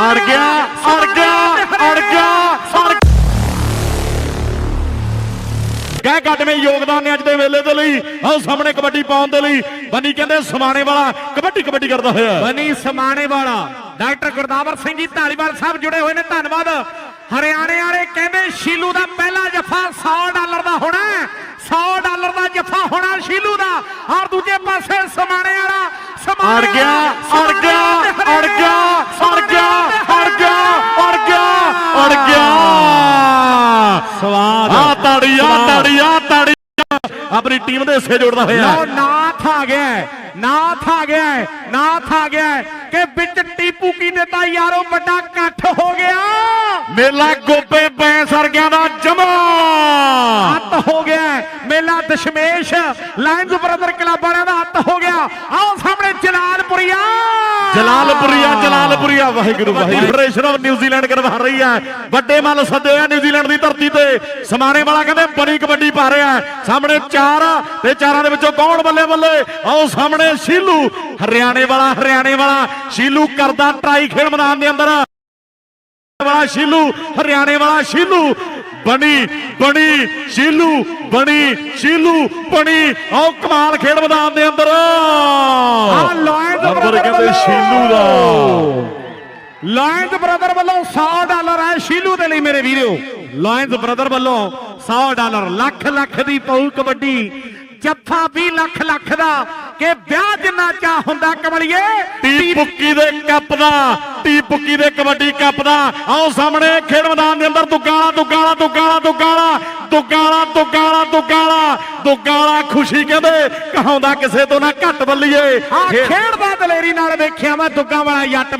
ਅੜ ਗਿਆ ਅੜ ਗਿਆ ਅੜ ਗਿਆ ਅੜ ਗਏ ਕੱਟਵੇਂ ਯੋਗਦਾਨ ਨੇ ਅੱਜ ਦੇ ਵੇਲੇ ਦੇ ਲਈ ਆਓ ਸਾਹਮਣੇ ਕਬੱਡੀ ਪਾਉਣ ਦੇ ਲਈ। ਬੰਨੀ ਕਹਿੰਦੇ ਸਮਾਣੇ ਵਾਲਾ ਕਬੱਡੀ ਕਬੱਡੀ ਕਰਦਾ ਹੋਇਆ। ਬਨੀ ਸਮਾਣੇ ਵਾਲਾ। ਡਾਕਟਰ ਗੁਰਦਾਵਰ ਸਿੰਘ ਜੀ ਢਾਲੀਵਾਲ ਸਾਹਿਬ ਜੁੜੇ ਹੋਏ ਨੇ ਧੰਨਵਾਦ। ਹਰਿਆਣੇ ਵਾਲੇ ਕਹਿੰਦੇ ਸ਼ੀਲੂ ਦਾ ਪਹਿਲਾ ਜਫਾ 100 ਡਾਲਰ ਦਾ ਹੋਣਾ ਹੈ। 100 ਡਾਲਰ ਦਾ ਜਫਾ ਹੋਣਾ ਸ਼ੀਲੂ ਦਾ। ਔਰ ਦੂਜੇ ਪਾਸੇ ਸਮਾਣੇ ਵਾਲਾ ਸਮਾਣੇ ਅੜ ਗਿਆ ਅੜ ਗਿਆ। ਅੜ ਗਿਆ। ਸਵਾਦ। ਆ ਤਾੜੀ ਆ ਤਾੜੀ ਆ ਤਾੜੀ ਆਪਣੀ ਟੀਮ ਦੇ ਹਿੱਸੇ ਜੋੜਦਾ ਹੋਇਆ। ਲਓ ਨਾਥ ਆ ਗਿਆ ਨਾਥ ਆ ਗਿਆ ਨਾਥ ਆ ਗਿਆ ਕਿ ਵਿੱਚ ਟੀਪੂ ਕੀ ਦਿੱਤਾ? ਯਾਰੋ ਵੱਡਾ ਇਕੱਠ ਹੋ ਗਿਆ। ਮੇਲਾ ਗੋਪੇ ਬੈਂ ਸਰਗਿਆਂ ਦਾ ਜਮਾ। ਹੱਤ ਹੋ ਗਿਆ। ਮੇਲਾ ਦਸ਼ਮੇਸ਼ ਲਾਇਨਜ਼ ਬ੍ਰਦਰ ਕਲੱਬ ਵਾਲਿਆਂ ਦਾ ਹੱਤ ਹੋ ਗਿਆ। ਆਓ ਸਾਹਮਣੇ Jalalpuria Jalalpuria. Jalalpuria Waheguru Waheguru. Federation of New Zealand ਕਰਵਾ ਰਹੀ ਹੈ। ਵੱਡੇ ਮੱਲ ਸੱਦੇ ਹੋਏ ਆ ਨਿਊਜ਼ੀਲੈਂਡ ਦੀ ਧਰਤੀ ਤੇ। ਸਮਾਣੇ ਵਾਲਾ ਕਹਿੰਦੇ ਬੜੀ ਕਬੱਡੀ ਪਾ ਰਿਹਾ। ਸਾਹਮਣੇ ਚਾਰ ਆ ਤੇ ਚਾਰਾਂ ਦੇ ਵਿੱਚੋਂ ਕੌਣ ਬੱਲੇ ਬੱਲੇ? ਆਓ ਸਾਹਮਣੇ ਸ਼ੀਲੂ। ਹਰਿਆਣੇ ਵਾਲਾ ਹਰਿਆਣੇ ਵਾਲਾ। ਸ਼ੀਲੂ ਕਰਦਾ ਟਰਾਈ ਖੇਡ ਮੈਦਾਨ ਦੇ ਅੰਦਰ। ਵਾਲਾ ਸ਼ੀਲੂ ਹਰਿਆਣੇ ਵਾਲਾ ਸ਼ੀਲੂ। ਬਣੀ ਬਣੀ ਸ਼ੀਲੂ ਬਣੀ ਸ਼ੀਲੂ ਬਣੀ। ਆਓ ਕਮਾਲ ਖੇਡ ਮੈਦਾਨ ਦੇ ਅੰਦਰ। ਆ ਲਾਇਨਜ਼ ਨੰਬਰ ਬ੍ਰਦਰ ਕਹਿੰਦੇ। ਸ਼ੀਲੂ ਦਾ। ਲਾਇਨਜ਼ ਬ੍ਰਦਰ ਵੱਲੋਂ 100 ਡਾਲਰ ਹੈ ਸ਼ੀਲੂ ਦੇ ਲਈ ਮੇਰੇ ਵੀਰੋ। ਲਾਇਨਜ਼ ਬ੍ਰਦਰ ਵੱਲੋਂ 100 ਡਾਲਰ ਲੱਖ ਲੱਖ ਦੀ ਪਊ ਕਬੱਡੀ ਜੱਫਾ 20 ਲੱਖ ਲੱਖ ਦਾ ਕਿ ਵਿਆਹ ਜਿੰਨਾ ਚਾ ਹੁੰਦਾ ਕਮਲੀਏ ਟੀ ਪੁੱਕੀ ਦੇ ਕੱਪ ਦਾ ਟੀ ਪੁੱਕੀ ਦੇ ਕਬੱਡੀ ਕੱਪ ਦਾ। ਆਓ ਸਾਹਮਣੇ ਖੇਡ ਮੈਦਾਨ ਦੇ ਅੰਦਰ ਦੁੱਗਾਲਾ ਦੁੱਗਾਲਾ ਦੁੱਗਾਲਾ ਦੁੱਗਾਲਾ ਦੁੱਗਾਲਾ ਦੁੱਗਾਲਾ ਦੁੱਗਾਲਾ ਦੁੱਗਾਲਾ ਖੁਸ਼ੀ ਕਹਿੰਦੇ ਕਹਾਉਂਦਾ ਕਿਸੇ ਤੋਂ ਨਾ ਘੱਟ ਬੱਲੀਏ। ਖੇਡਦਾ ਦਲੇਰੀ ਨਾਲ ਵੇਖਿਆ ਮੈਂ ਦੁੱਗਾ ਵਾਲਾ ਜੱਟ